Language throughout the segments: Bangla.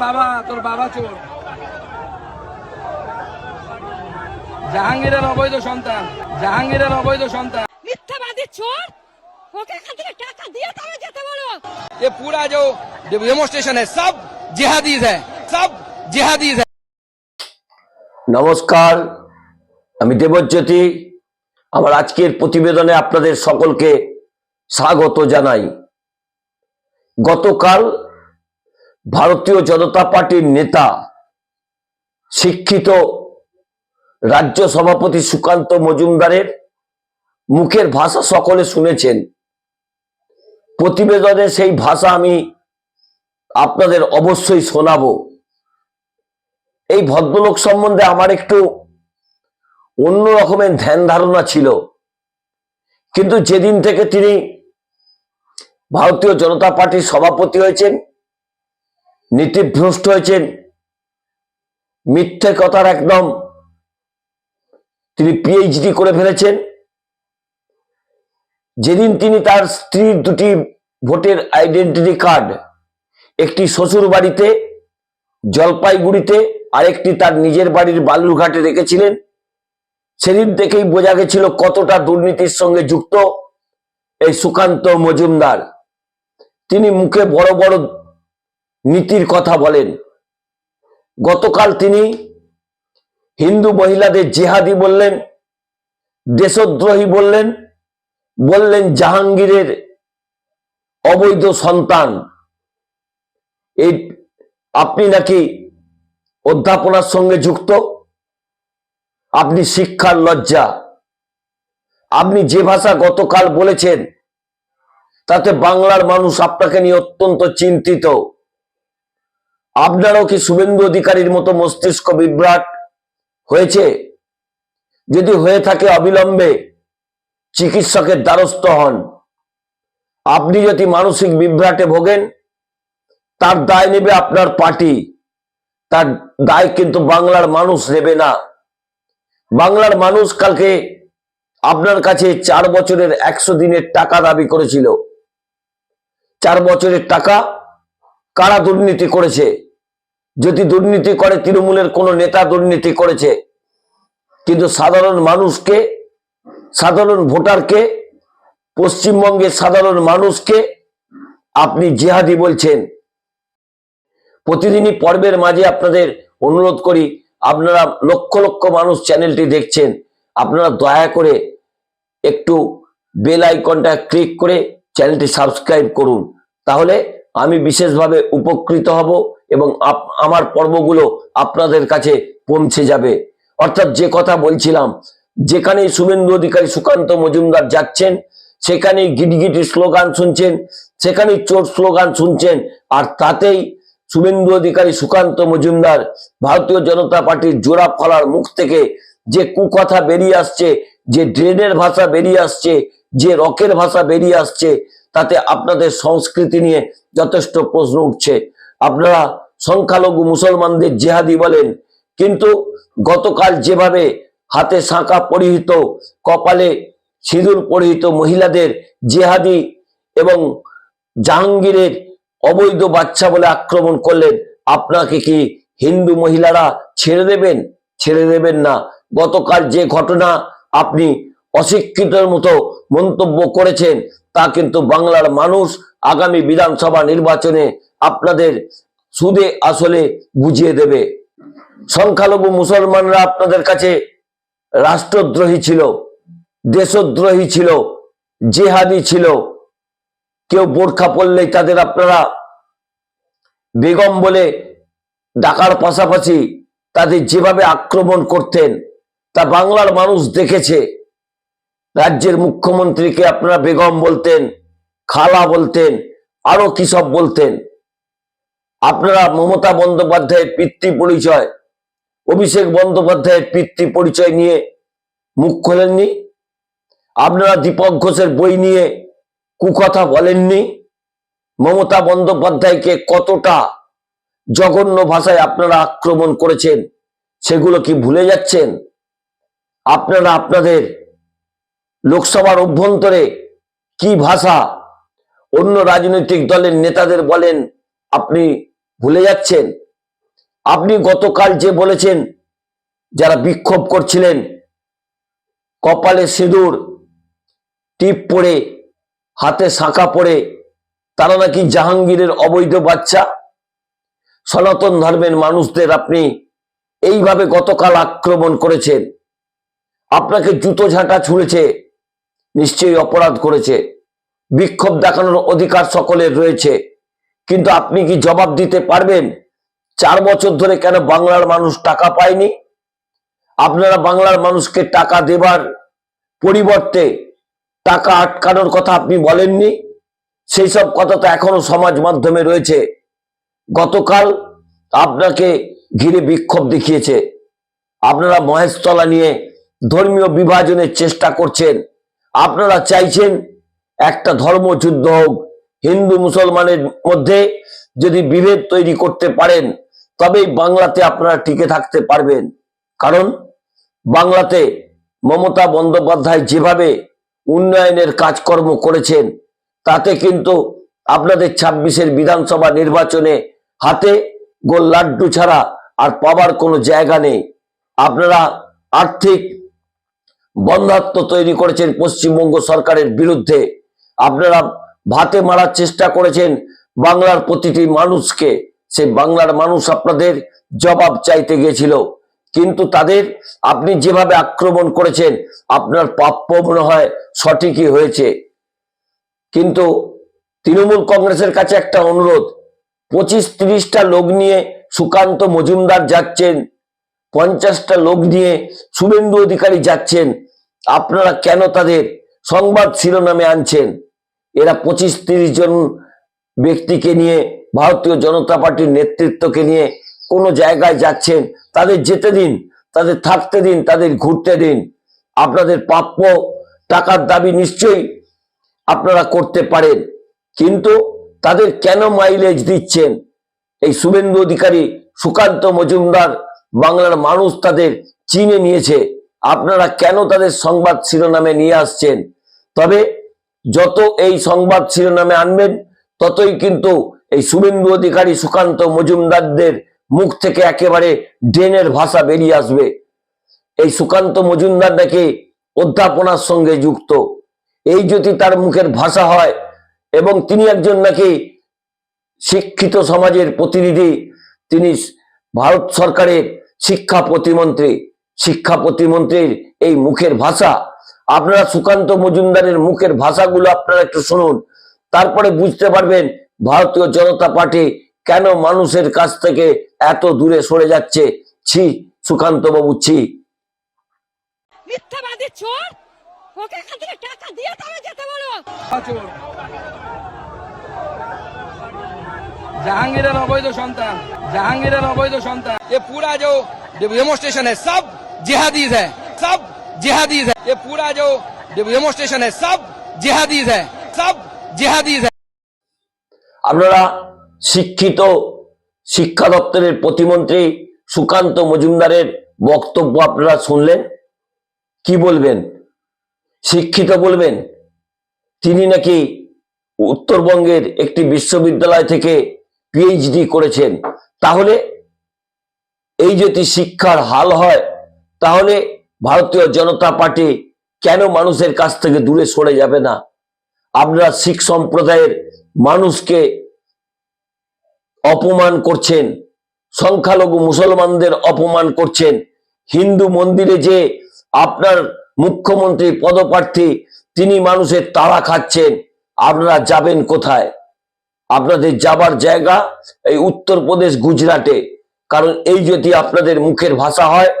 বাবা তোর বাবা চোর জাহাঙ্গীরের অবৈধ সন্তান জাহাঙ্গীরের অবৈধ সন্তান মিথ্যাবাদী চোর ওকে এখান থেকে টাকা দিয়ে তবে যেতে বলো ये पूरा जो डेमोस्ट्रेशन है सब जिहादीज है सब जिहादीज है নমস্কার আমি দেবজ্যোতি আমার আজকের প্রতিবেদনে আপনাদের সকলকে স্বাগত জানাই গতকাল ভারতীয় জনতা পার্টির নেতা, শিক্ষিত রাজ্য সভাপতি সুকান্ত মজুমদারের মুখের ভাষা সকলে শুনেছেন। প্রতিবেদনে সেই ভাষা আমি আপনাদের অবশ্যই শোনাব। এই ভদ্রলোক সম্বন্ধে আমার একটু অন্য রকমের ধ্যান ধারণা ছিল। কিন্তু যেদিন থেকে তিনি ভারতীয় জনতা পার্টির সভাপতি হয়েছেন নীতিভ্রষ্ট হয়েছেন। মিথ্যে কথার একদম তিনি পিএইচডি করে ফেলেছেন। যেদিন তিনি তার স্ত্রীর দুটি ভোটের আইডেন্টিটি কার্ড একটি শ্বশুর বাড়িতে, জলপাইগুড়িতে, আরেকটি তার নিজের বাড়ির বালুরঘাটে রেখেছিলেন। সেদিন থেকেই বোঝা গেছিল কতটা দুর্নীতির সঙ্গে যুক্ত এই সুকান্ত মজুমদার। তিনি মুখে বড় বড় নীতির কথা বলেন। গতকাল তিনি হিন্দু মহিলাদের জেহাদি বললেন, দেশদ্রোহী বললেন বললেন জাহাঙ্গীরের অবৈধ সন্তান। এই আপনি নাকি অধ্যাপনার সঙ্গে যুক্ত? আপনি শিক্ষার লজ্জা। আপনি যে ভাষা গতকাল বলেছেন, তাতে বাংলার মানুষ আপনাকে নিয়ে অত্যন্ত চিন্তিত। আপনারও কি শুভেন্দু অধিকারীর মতো মস্তিষ্ক বিভ্রাট হয়েছে? যদি হয়ে থাকে অবিলম্বে, চিকিৎসকের দ্বারস্থ হন। আপনি যদি মানসিক বিভ্রাটে ভোগেন, তার দায় নেবে আপনার পার্টি। তার দায় কিন্তু বাংলার মানুষ নেবে না। বাংলার মানুষ কালকে আপনার কাছে চার বছরের একশো দিনের টাকা দাবি করেছিল। চার বছরের টাকা কারা দুর্নীতি করেছে? যদি দুর্নীতি করে তৃণমূলের কোনো নেতা দুর্নীতি করেছে, কিন্তু সাধারণ মানুষকে, সাধারণ ভোটারকে, পশ্চিমবঙ্গের সাধারণ মানুষকে আপনি জেহাদি বলছেন। প্রতিদিনই পর্বের মাঝে আপনাদের অনুরোধ করি, আপনারা লক্ষ লক্ষ মানুষ চ্যানেলটি দেখছেন, আপনারা দয়া করে একটু বেল আইকনটা ক্লিক করে চ্যানেলটি সাবস্ক্রাইব করুন, তাহলে আমি বিশেষভাবে উপকৃত হব এবং আমার পর্বগুলো আপনাদের কাছে পৌঁছে যাবে। অর্থাৎ যে কথা বলছিলাম, যেখানেই শুভেন্দু অধিকারী সুকান্ত মজুমদার যাচ্ছেন, সেখানেই গিটগিটি স্লোগান শুনছেন, সেখানেই চোর স্লোগান শুনছেন, আর তাতেই শুভেন্দু অধিকারী সুকান্ত মজুমদার ভারতীয় জনতা পার্টির জোড়া ফলার মুখ থেকে যে কুকথা বেরিয়ে আসছে, যে ড্রেনের ভাষা বেরিয়ে আসছে, যে রকের ভাষা বেরিয়ে আসছে তাতে আপনাদের সংস্কৃতি নিয়ে যথেষ্ট প্রশ্ন উঠছে। আপনারা সংখ্যালঘু মুসলমানদের জেহাদি বলেন, কিন্তু গতকাল যেভাবে হাতে শাঁখা পরিহিত, কপালে সিঁদুর পরিহিত মহিলাদের জেহাদি এবং জাহাঙ্গীরের অবৈধ বাচ্চা বলে আক্রমণ করলেন, আপনাকে কি হিন্দু মহিলারা ছেড়ে দেবেন? ছেড়ে দেবেন না। গতকাল যে ঘটনা আপনি অশিক্ষিতের মতো মন্তব্য করেছেন, তা কিন্তু বাংলার মানুষ আগামী বিধানসভা নির্বাচনে আপনাদের সুদে আসলে বুঝিয়ে দেবে। সংখ্যালঘু মুসলমানরা আপনাদের কাছে রাষ্ট্রদ্রোহী ছিল, দেশদ্রোহী ছিল, জেহাদি ছিল। কেউ বোরখা পড়লেই তাদের আপনারা বেগম বলে ডাকার পাশাপাশি তাদের যেভাবে আক্রমণ করতেন, তা বাংলার মানুষ দেখেছে। রাজ্যের মুখ্যমন্ত্রীকে আপনারা বেগম বলতেন, খালা বলতেন, আরও কি সব বলতেন। আপনারা মমতা বন্দ্যোপাধ্যায়ের পিতৃ পরিচয়, অভিষেক বন্দ্যোপাধ্যায়ের পিতৃ পরিচয় নিয়ে মুখ খোলেননি। আপনারা দীপক ঘোষের বই নিয়ে কুকথা বলেননি। মমতা বন্দ্যোপাধ্যায়কে কতটা জঘন্য ভাষায় আপনারা আক্রমণ করেছেন, সেগুলো কি ভুলে যাচ্ছেন? আপনারা আপনাদের লোকসভার অভ্যন্তরে কি ভাষা অন্য রাজনৈতিক দলের নেতাদের বলেন আপনি ভুলে যাচ্ছেন? আপনি গতকাল যে বলেছেন, যারা বিক্ষোভ করছিলেন, কপালে সিঁদুর, টিপ পরে, হাতে শাঁখা পরে, তারা নাকি জাহাঙ্গীরের অবৈধ বাচ্চা? সনাতন ধর্মের মানুষদের আপনি এইভাবে গতকাল আক্রমণ করেছেন। আপনাকে জুতো ঝাঁটা ছুঁড়েছে নিশ্চয়ই অপরাধ করেছে। বিক্ষোভ দেখানোর অধিকার সকলের রয়েছে। কিন্তু আপনি কি জবাব দিতে পারবেন, চার বছর ধরে কেন বাংলার মানুষ টাকা পায়নি? আপনারা বাংলার মানুষকে টাকা দেবার পরিবর্তে টাকা আটকানোর কথা আপনি বলেননি? সেই সব কথা তো এখনও সমাজ মাধ্যমে রয়েছে। গতকাল আপনাকে ঘিরে বিক্ষোভ দেখিয়েছে। আপনারা মহেশতলা নিয়ে ধর্মীয় বিভাজনের চেষ্টা করছেন। আপনারা চাইছেন একটা ধর্মযুদ্ধ হোক, হিন্দু মুসলমানের মধ্যে যদি বিভেদ তৈরি করতে পারেন, তবেই বাংলাতে আপনারা টিকে থাকতে পারবেন। কারণ বাংলাতে মমতা বন্দ্যোপাধ্যায় যেভাবে উন্নয়নের কাজকর্ম করেছেন, তাতে কিন্তু আপনাদের ছাব্বিশের বিধানসভা নির্বাচনে হাতে গোল লাড্ডু ছাড়া আর পাবার কোনো জায়গা নেই। আপনারা আর্থিক বন্ধাত্ম তৈরি করেছেন পশ্চিমবঙ্গ সরকারের বিরুদ্ধে। আপনারা ভাতে মারার চেষ্টা করেছেন, বাংলার প্রতিটি মানুষকে। সে বাংলার মানুষ আপনাদের জবাব চাইতে গেছিল। কিন্তু তাদের আপনি যেভাবে আক্রমণ করেছেন, আপনার প্রাপ্য মনে হয় সঠিকই হয়েছে। কিন্তু তৃণমূল কংগ্রেসের কাছে একটা অনুরোধ, পঁচিশ তিরিশটা লোক নিয়ে সুকান্ত মজুমদার যাচ্ছেন পঞ্চাশটা লোক নিয়ে শুভেন্দু অধিকারী যাচ্ছেন। আপনারা কেন তাদের সংবাদ শিরোনামে আনছেন? এরা পঁচিশ তিরিশ জন ব্যক্তিকে নিয়ে, ভারতীয় জনতা পার্টির নেতৃত্বকে নিয়ে কোনো জায়গায় যাচ্ছেন। তাদের যেতে দিন, তাদের থাকতে দিন, তাদের ঘুরতে দিন। আপনাদের প্রাপ্য টাকার দাবি নিশ্চয়ই আপনারা করতে পারেন। কিন্তু তাদের কেন মাইলেজ দিচ্ছেন? এই শুভেন্দু অধিকারী, সুকান্ত মজুমদার বাংলার মানুষ তাদের চিনে নিয়েছে। আপনারা কেন তাদের সংবাদ শিরোনামে নিয়ে আসছেন? তবে যত এই সংবাদ শিরোনামে আনবেন, ততই কিন্তু এই শুভেন্দু অধিকারী সুকান্ত মজুমদারদের মুখ থেকে একেবারে ড্রেনের ভাষা বেরিয়ে আসবে। এই সুকান্ত মজুমদার নাকি অধ্যাপনার সঙ্গে যুক্ত। এই যদি তার মুখের ভাষা হয় এবং তিনি একজন নাকি শিক্ষিত সমাজের প্রতিনিধি, তিনি ভারত সরকারের শিক্ষা প্রতিমন্ত্রী শিক্ষা প্রতিমন্ত্রীর এই মুখের ভাষা। আপনারা সুকান্ত মজুমদারের মুখের ভাষাগুলো আপনারা একটু শুনুন। তারপরে বুঝতে পারবেন ভারতীয় জনতা পার্টি কেন মানুষের কাছ থেকে এত দূরে সরে যাচ্ছে। ছি সুকান্ত বাবু ছি। মিথ্যাবাদী চোর! ওকে টাকা দিয়ে যেতে বলো। চোর जहांगीर अवैध संतान जहांगीर अवैध संतान ये पूरा जो डेमोस्ट्रेशन है सब जिहादीज है सब जिहादीज है ये पूरा जो डेमोस्ट्रेशन है सब जिहादीज है सब जिहादीज है আপনারা শিক্ষিত শিক্ষা দপ্তরের প্রতিমন্ত্রী সুকান্ত মজুমদারের বক্তব্য আপনারা শুনলেন কি বলবেন শিক্ষিত বলবেন তিনি নাকি উত্তরবঙ্গের একটি বিশ্ববিদ্যালয় থেকে পিএইচডি করেছেন, তাহলে এই যদি শিক্ষার হাল হয়, তাহলে ভারতীয় জনতা পার্টি কেন মানুষের কাছ থেকে দূরে সরে যাবে না? আপনারা শিখ সম্প্রদায়ের মানুষকে অপমান করছেন, সংখ্যালঘু মুসলমানদের অপমান করছেন, হিন্দু মন্দিরে যে আপনার মুখ্যমন্ত্রী পদপ্রার্থী, তিনি মানুষের তাড়া খাচ্ছেন, আপনারা যাবেন কোথায়? আপনাদের যাবার জায়গা এই উত্তরপ্রদেশ গুজরাটে। কারণ এই যদি আপনাদের মুখের ভাষা হয়,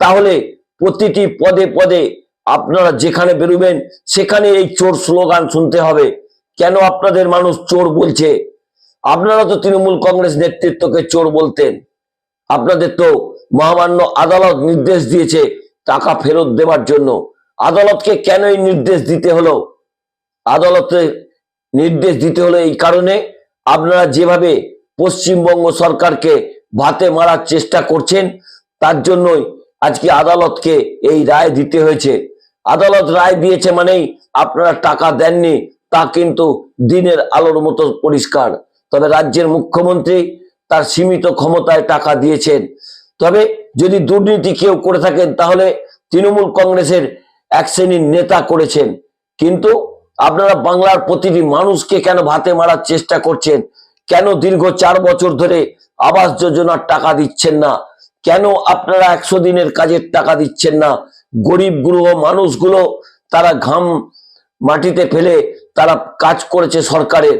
তাহলে প্রতিটি পদে পদে আপনারা যেখানে বেরোবেন, সেখানে এই চোর স্লোগান শুনতে হবে। কেন আপনাদের মানুষ চোর বলছে? আপনারা তো তৃণমূল কংগ্রেস নেতৃত্বকে চোর বলতেন। আপনাদের তো মহামান্য আদালত নির্দেশ দিয়েছে টাকা ফেরত দেওয়ার জন্য। আদালতকে কেন এই নির্দেশ দিতে হলো? আদালতে নির্দেশ দিতে হলো এই কারণে আপনারা যেভাবে পশ্চিমবঙ্গ সরকারকে ভাতে মারার চেষ্টা করছেন, তার জন্যই আজকে আদালতকে এই রায় দিতে হয়েছে। আদালত রায় দিয়েছে মানেই আপনারা টাকা দেননি, তা কিন্তু দিনের আলোর মতো পরিষ্কার। তবে রাজ্যের মুখ্যমন্ত্রী তার সীমিত ক্ষমতায় টাকা দিয়েছেন। তবে যদি দুর্নীতি কেউ করে থাকেন, তাহলে তৃণমূল কংগ্রেসের এক শ্রেণির নেতা করেছেন। কিন্তু আপনারা বাংলার প্রতিটি মানুষকে কেন ভাতে মারার চেষ্টা করছেন? কেন দীর্ঘ চার বছর ধরে আবাস যোজনার টাকা দিচ্ছেন না? কেন আপনারা একশো দিনের কাজের টাকা দিচ্ছেন না? গরিব গৃহ মানুষগুলো তারা ঘাম মাটিতে ফেলে তারা কাজ করেছে সরকারের।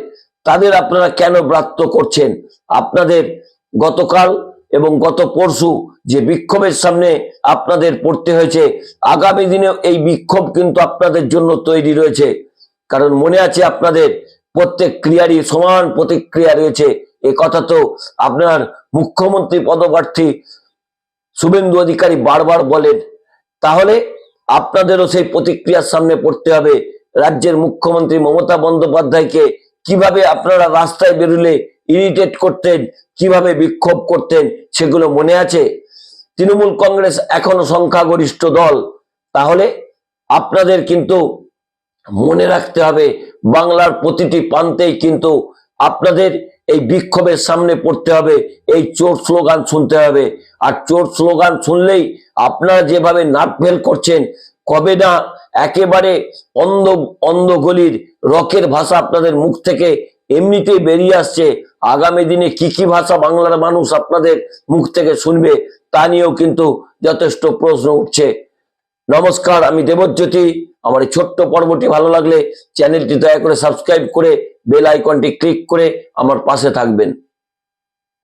তাদের আপনারা কেন ব্রাত্য করছেন? আপনাদের গতকাল এবং গত পরশু যে বিক্ষোভের সামনে আপনাদের পড়তে হয়েছে, আগামী দিনে এই বিক্ষোভ কিন্তু আপনাদের জন্য তৈরি রয়েছে। কারণ মনে আছে আপনাদের, প্রত্যেক ক্রিয়ারই সমান প্রতিক্রিয়া রয়েছে। এ কথা তো আপনার মুখ্যমন্ত্রী পদপ্রার্থী শুভেন্দু অধিকারী বারবার বলেন। তাহলে আপনাদেরও সেই প্রতিক্রিয়ার সামনে পড়তে হবে। রাজ্যের মুখ্যমন্ত্রী মমতা বন্দ্যোপাধ্যায়কে কীভাবে আপনারা রাস্তায় বেরুলে ইরিটেট করতেন, কীভাবে বিক্ষোভ করতেন, সেগুলো মনে আছে? তৃণমূল কংগ্রেস এখনও সংখ্যাগরিষ্ঠ দল। তাহলে আপনাদের কিন্তু মনে রাখতে হবে, বাংলার প্রতিটি প্রান্তেই কিন্তু আপনাদের এই বিক্ষোভের সামনে পড়তে হবে, এই চোর স্লোগান শুনতে হবে। আর চোর স্লোগান শুনলেই আপনারা যেভাবে নাক ফেল করছেন, কবে না একেবারে অন্ধ অন্ধ গলির রকের ভাষা আপনাদের মুখ থেকে এমনিতেই বেরিয়ে আসছে। আগামী দিনে কি কি ভাষা বাংলার মানুষ আপনাদের মুখ থেকে শুনবে তা নিয়েও কিন্তু যথেষ্ট প্রশ্ন উঠছে। নমস্কার, আমি দেবজ্যোতি। আমার এই ছোট্ট পর্বটি ভালো লাগলে চ্যানেলটি দয়া করে সাবস্ক্রাইব করে বেল আইকনটি ক্লিক করে আমার পাশে থাকবেন।